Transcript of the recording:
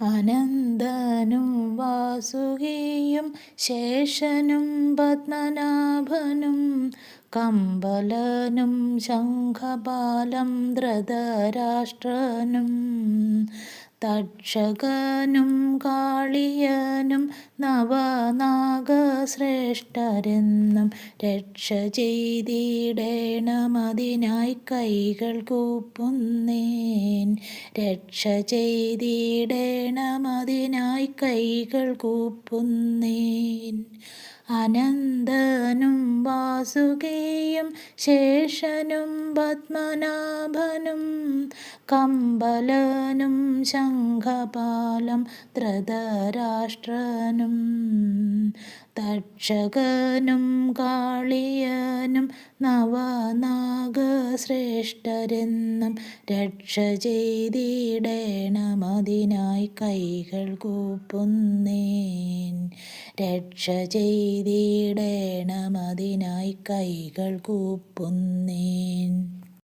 അനന്തനും വാസുകിയും ശേഷനും പത്മനാഭനും കമ്പലനും ശംഖപാലം ധൃതരാഷ്ട്രനും. തക്ഷകനും കാളിയനും നവനാഗശ്രേഷ്ഠരെന്നും രക്ഷ ചെയ്തിടേണമതിനായി കൈകൾ കൂപ്പുന്നേൻ. രക്ഷ ചെയ്തിടേണമതിനായി കൈകൾ കൂപ്പുന്നേൻ. അനന്തനും വാസുകേയും ശേഷനും പത്മനാഭനും കമ്പലനും ശംഖപാലം ധൃതരാഷ്ട്രനും തക്ഷകനും കാളിയനും നവനാഗശ്രേഷ്ഠരെന്നും രക്ഷ ചെയ്തിടേണമതിനായി കൈകൾ കൂപ്പുന്നേൻ. രക്ഷ ചെയ്തിടേണമതിനായി കൈകൾ കൂപ്പുന്നേൻ.